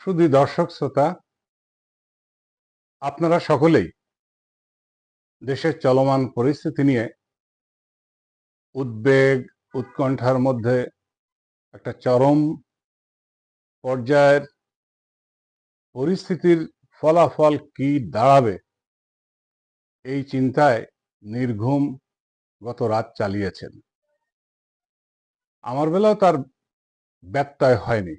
শুধু দর্শক শ্রোতা, আপনারা সকলেই দেশের চলমান পরিস্থিতি নিয়ে উদ্বেগ, উৎকণ্ঠার মধ্যে একটা চরম পর্যায়ের পরিস্থিতির ফলাফল কি দাঁড়াবে, এই চিন্তায় নির্ঘুম গত রাত চালিয়েছেন। আমার বেলাও তার ব্যত্যয় হয়নি।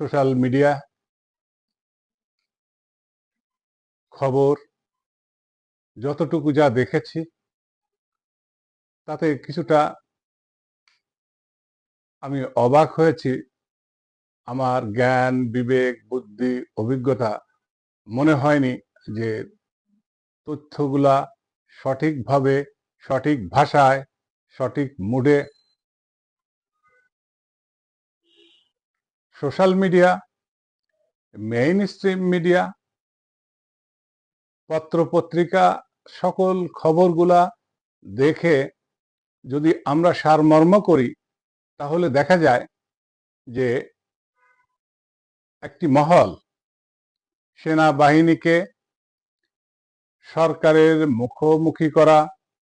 সোশ্যাল মিডিয়া খবর, যতটুকু যা দেখেছি, তাতে কিছুটা আমি অবাক হয়েছি। আমার জ্ঞান, বিবেক, বুদ্ধি, অভিজ্ঞতা মনে হয়নি যে তথ্যগুলা সঠিকভাবে, সঠিক ভাষায়, সঠিক মুডে social media mainstream media পত্রপত্রিকা, সকল খবরগুলা দেখে যদি আমরা সারমর্ম করি, তাহলে দেখা যায় যে একটি মহল সেনাবাহিনীকে সরকারের মুখোমুখি করা,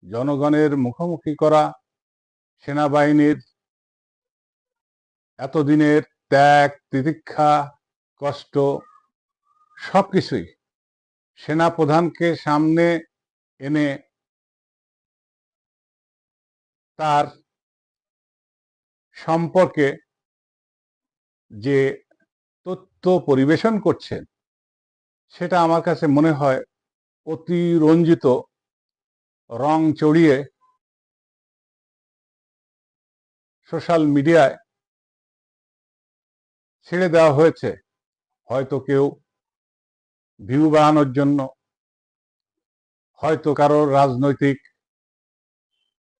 জনগণের মুখোমুখি করা, সেনাবাহিনীর এতদিনের ত্যাগ, তিতিক্ষা, কষ্ট, সবকিছুই সেনা প্রধানকে সামনে এনে তার সম্পর্কে যে তথ্য পরিবেশন করছেন, সেটা আমার কাছে মনে হয় অতিরঞ্জিত রং চড়িয়ে সোশ্যাল মিডিয়ায় ছেড়ে দেওয়া হয়েছে। হয়তো কেউ ভিউ বাড়ানোর জন্য, হয়তো কারও রাজনৈতিক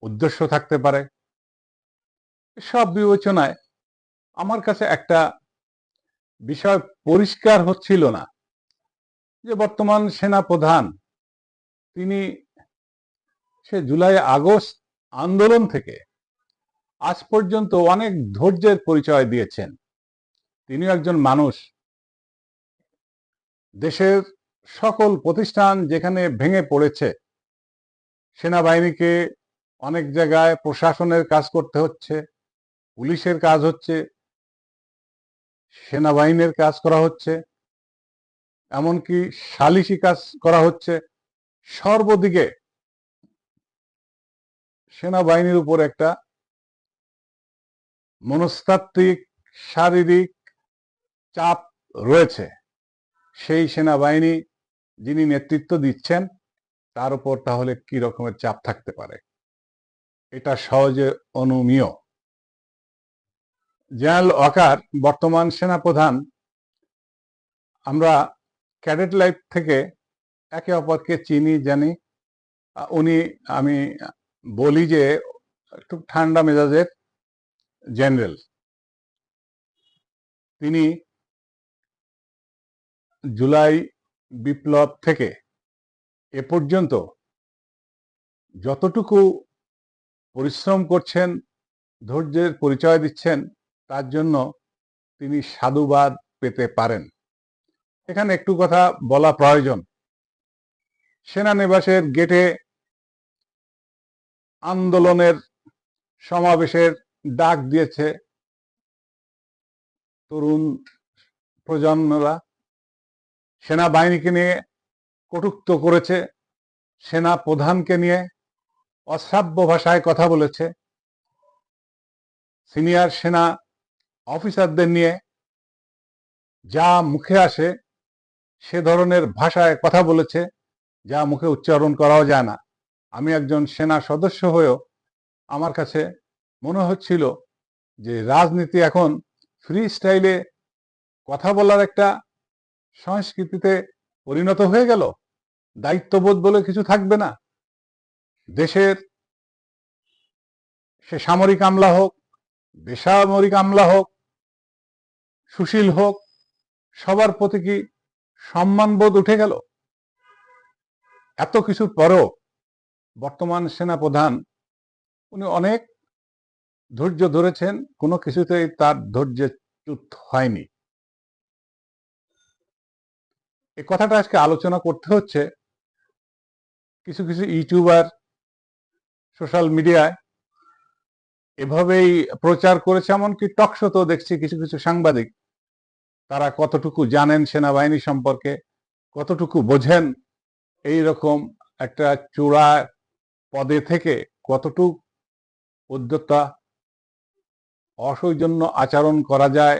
উদ্দেশ্য থাকতে পারে। সব বিবেচনায় আমার কাছে একটা বিষয় পরিষ্কার হচ্ছিল না, যে বর্তমান সেনা প্রধান তিনি সে জুলাই আগস্ট আন্দোলন থেকে আজ পর্যন্ত অনেক ধৈর্যের পরিচয় দিয়েছেন। তিনি একজন মানুষ। দেশের সকল প্রতিষ্ঠান যেখানে ভেঙে পড়েছে, সেনাবাহিনীকে অনেক জায়গায় প্রশাসনের কাজ করতে হচ্ছে, পুলিশের কাজ হচ্ছে, সেনাবাহিনীর কাজ করা হচ্ছে, এমনকি সালিশি কাজ করা হচ্ছে। সর্বদিকে সেনাবাহিনীর উপর একটা মনস্তাত্ত্বিক, শারীরিক চাপ রয়েছে। সেই সেনাবাহিনী যিনি নেতৃত্ব দিচ্ছেন, তার উপর তাহলে কি রকমের চাপ থাকতে পারে? এটা সহজে অনুমীয়। জেনারেল ওয়াকার, বর্তমান সেনাপ্রধান, আমরা ক্যাডেট লাইফ থেকে একে অপরকে চিনি, জানি। উনি, আমি বলি যে, একটু ঠান্ডা মেজাজের জেনারেল। তিনি জুলাই বিপ্লব থেকে এ পর্যন্ত যতটুকু পরিশ্রম করছেন, ধৈর্যের পরিচয় দিচ্ছেন, তার জন্য তিনি সাধুবাদ পেতে পারেন। এখানে একটু কথা বলা প্রয়োজন। সেনানিবাসের গেটে আন্দোলনের সমাবেশের ডাক দিয়েছে তরুণ প্রজন্মরা। সেনাবাহিনীকে নিয়ে কটুক্ত করেছে সেনা প্রধানকে নিয়ে অশ্রাব্য ভাষায় কথা বলেছে। সিনিয়র সেনা অফিসারদের নিয়ে যা মুখে আসে, সে ধরনের ভাষায় কথা বলেছে, যা মুখে উচ্চারণ করাও যায় না। আমি একজন সেনা সদস্য হয়েও আমার কাছে মনে হচ্ছিল যে রাজনীতি এখন ফ্রি স্টাইলে কথা বলার একটা সংস্কৃতিতে পরিণত হয়ে গেল। দায়িত্ববোধ বলে কিছু থাকবে না। দেশের সে সামরিক আমলা হোক, বেসামরিক আমলা হোক, সুশীল হোক, সবার প্রতি কি সম্মানবোধ উঠে গেল? এত কিছুর পরও বর্তমান সেনা প্রধান উনি অনেক ধৈর্য ধরেছেন, কোনো কিছুতেই তার ধৈর্যের ট্রুথ হয়নি। এই কথাটা আজকে আলোচনা করতে হচ্ছে কিছু কিছু ইউটিউবার সোশ্যাল মিডিয়ায় এভাবেই প্রচার করেছে, এমনকি টকশোতেও দেখছি কিছু কিছু সাংবাদিক। তারা কতটুকু জানেন সেনাবাহিনী সম্পর্কে, কতটুকু বোঝেন, এই রকম একটা চূড়া পদে থেকে কতটুকু উদ্যোক্তা অসৌজন্য আচরণ করা যায়,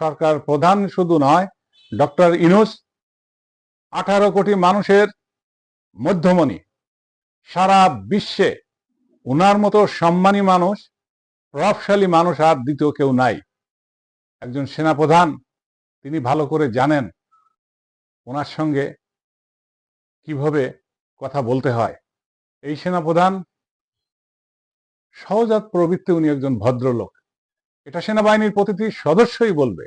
সরকার প্রধান শুধু নয়, ডক্টর ইনুস আঠারো কোটি মানুষের মধ্যমণি। সারা বিশ্বে উনার মতো সম্মানী মানুষ, প্রভাবশালী মানুষ আর দ্বিতীয় কেউ নাই। একজন সেনাপ্রধান, তিনি ভালো করে জানেন ওনার সঙ্গে কীভাবে কথা বলতে হয়। এই সেনাপ্রধান সহজাত প্রবৃত্তি উনি একজন ভদ্রলোক। এটা সেনাবাহিনীর প্রতিটি সদস্যই বলবে।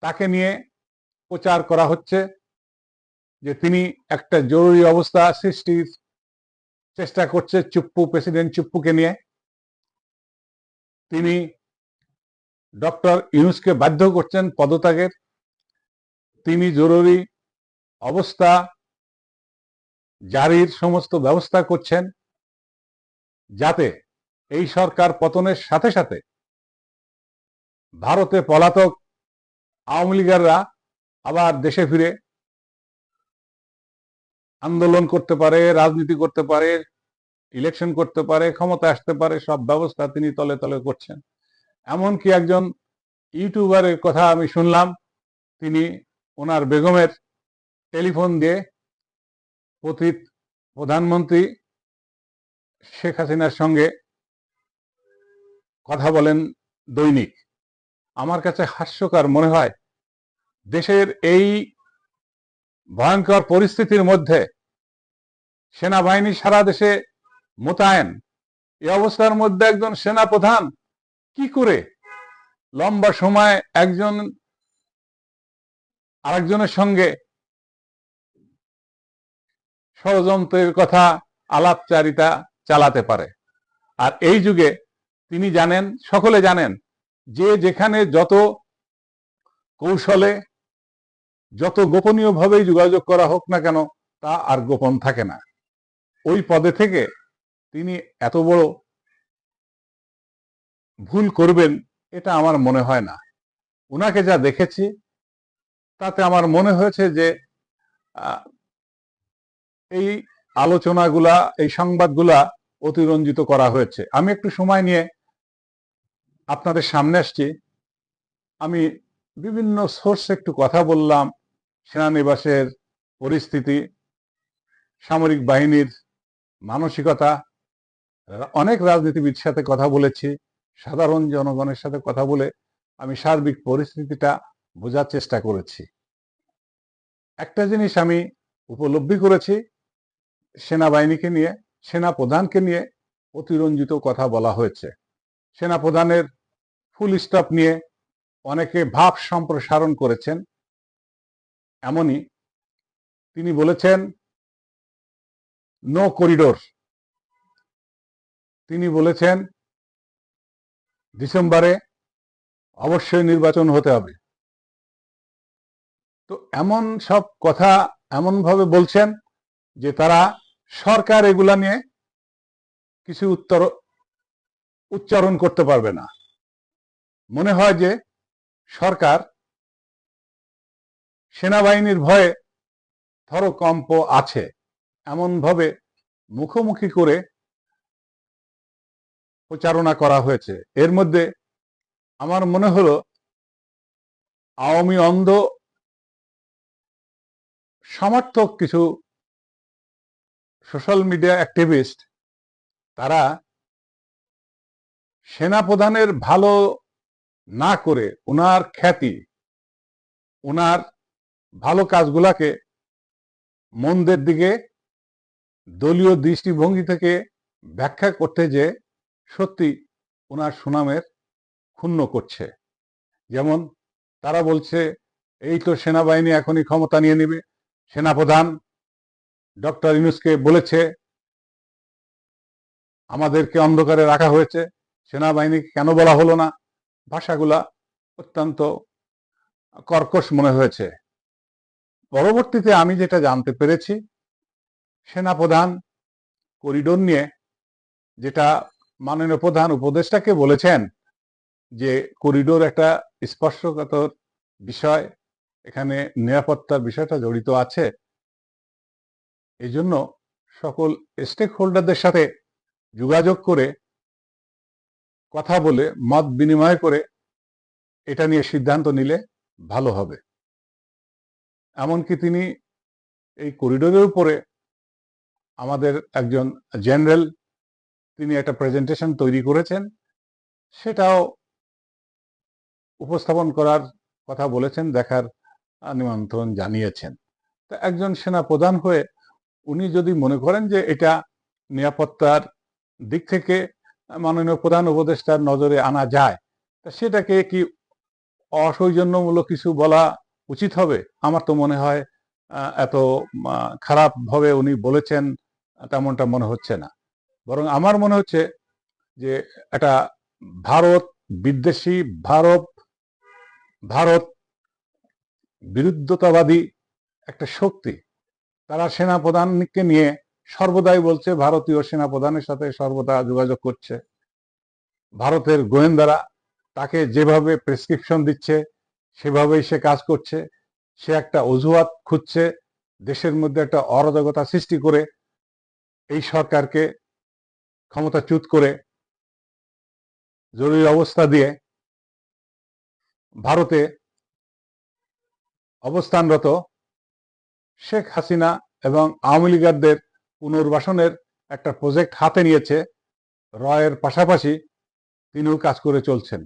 তাকে নিয়ে প্রচার করা হচ্ছে যে তিনি একটা জরুরি অবস্থা সৃষ্টির চেষ্টা করছে চুপ্পু, প্রেসিডেন্ট চুপ্পুকে নিয়ে। তিনি ডক্টর ইউনুসকে বাধ্য করছেন পদত্যাগের। তিনি জরুরি অবস্থা জারির সমস্ত ব্যবস্থা করছেন যাতে এই সরকার পতনের সাথে সাথে ভারতে পলাতক আওয়ামী লীগাররা আবার দেশে ফিরে আন্দোলন করতে পারে, রাজনীতি করতে পারে ইলেকশন করতে পারে ক্ষমতা আসতে পারে, সব ব্যবস্থা তিনি তলে তলে করছেন। এমনকি একজন ইউটিউবারের কথা আমি শুনলাম, তিনি ওনার বেগমের টেলিফোন দিয়ে পতিত প্রধানমন্ত্রী শেখ হাসিনার সঙ্গে কথা বলেন দৈনিক। আমার কাছে হাস্যকর মনে হয় দেশের এই ভয়ঙ্কর পরিস্থিতির মধ্যে সেনাবাহিনী সারা দেশে মোতায়েন। এই অবস্থার মধ্যে একজন সেনা প্রধান কি করে লম্বা সময় একজন আরেকজনের সঙ্গে ষড়যন্ত্রের কথা, আলাপচারিতা চালাতে পারে? আর এই যুগে তিনি জানেন, সকলে জানেন যে যেখানে যত কৌশলে যত গোপনীয়ভাবেই যোগাযোগ করা হোক না কেন, তা আর গোপন থাকে না। ওই পদে থেকে তিনি এত বড় ভুল করবেন, এটা আমার মনে হয় না। উনাকে যা দেখেছি, তাতে আমার মনে হয়েছে যে এই আলোচনাগুলা, এই সংবাদগুলা অতিরঞ্জিত করা হয়েছে। আমি একটু সময় নিয়ে আপনাদের সামনে আসছি। আমি বিভিন্ন সোর্সে একটু কথা বললাম সেনানিবাসের পরিস্থিতি, সামরিক বাহিনীর মানসিকতা, অনেক রাজনীতিবিদ সাথে কথা বলেছি, সাধারণ জনগণের সাথে কথা বলে আমি সার্বিক পরিস্থিতিটা বোঝার চেষ্টা করেছি। একটা জিনিস আমি উপলব্ধি করেছি, সেনাবাহিনীকে নিয়ে সেনা প্রধানকে নিয়ে অতিরঞ্জিত কথা বলা হয়েছে। সেনা প্রধানের ফুল স্টপ নিয়ে অনেকে ভাব সম্প্রসারণ করেছেন এমনই তিনি বলেছেন নো করিডোর তিনি বলেছেন ডিসেম্বরে অবশ্যই নির্বাচন হতে হবে। তো এমন সব কথা এমন ভাবে বলছেন যে তারা সরকার এগুলা নিয়ে কিছু উত্তর, উচ্চারণ করতে পারবে না। মনে হয় যে সরকার সেনাবাহিনীর ভয়ে থরকম্প আছে। এমন ভাবে মুখোমুখি করে প্রচারণা করা হয়েছে। এর মধ্যে আমার মনে হলো আওয়ামী অন্ধ সমর্থক কিছু সোশ্যাল মিডিয়া অ্যাক্টিভিস্ট, তারা সেনাপ্রধানের ভালো না করে ওনার খ্যাতি ওনার ভালো কাজগুলাকে মন্দের দিকে, দলীয় দৃষ্টিভঙ্গি থেকে ব্যাখ্যা করতে যে সত্যি ওনার সুনামের ক্ষুণ্ণ করছে। যেমন তারা বলছে, এই তো সেনাবাহিনী এখনই ক্ষমতা নিয়ে নেবে। সেনাপ্রধান ডক্টর ইউনুসকে বলেছে, আমাদেরকে অন্ধকারে রাখা হয়েছে। সেনাবাহিনীকে কেন বলা হলো না? ভাষাগুলা অত্যন্ত কর্কশ মনে হয়েছে। পরবর্তীতে আমি যেটা জানতে পেরেছি, সেনাপ্রধান করিডোর নিয়ে যেটা মাননীয় প্রধান উপদেষ্টাকে বলেছেন যে করিডোর একটা স্পর্শকাতর বিষয়, এখানে নিরাপত্তার বিষয়টা জড়িত আছে। এই জন্য সকল স্টেক হোল্ডারদের সাথে যোগাযোগ করে কথা বলে, মত বিনিময় করে এটা নিয়ে সিদ্ধান্ত নিলে ভালো হবে। এমনকি তিনি এই করিডোরের উপরে আমাদের একজন জেনারেল তিনি একটা প্রেজেন্টেশন তৈরি করেছেন, সেটাও উপস্থাপন করার কথা বলেছেন, দেখার নিমন্ত্রণ জানিয়েছেন। তা একজন সেনা প্রধান হয়ে উনি যদি মনে করেন যে এটা নিরাপত্তার দিক থেকে মাননীয় প্রধান উপদেষ্টার নজরে আনা যায়, তা সেটাকে কি অসৌজন্যমূলক কিছু বলা উচিত হবে? আমার তো মনে হয় এত খারাপ ভাবে উনি বলেছেন, তেমনটা মনে হচ্ছে না। বরং আমার মনে হচ্ছে যে এটা ভারত, বিদ্বেষী ভারত ভারত বিরুদ্ধতাবাদী একটা শক্তি। তারা সেনা প্রধানকে নিয়ে সর্বদাই বলছে, ভারতীয় সেনা প্রধানের সাথে সর্বদা যোগাযোগ করছে। ভারতের গোয়েন্দারা তাকে যেভাবে প্রেসক্রিপশন দিচ্ছে সেভাবেই সে কাজ করছে। সে একটা অজুহাত খুঁজছে, দেশের মধ্যে একটা অরাজকতা সৃষ্টি করে, এই সরকারকে ক্ষমতা ক্ষমতাচ্যুত করে জরুরি অবস্থা দিয়ে ভারতে অবস্থানরত শেখ হাসিনা এবং আওয়ামী লীগারদের পুনর্বাসনের একটা প্রজেক্ট হাতে নিয়েছে। রয়ের পাশাপাশি তিনিও কাজ করে চলছেন।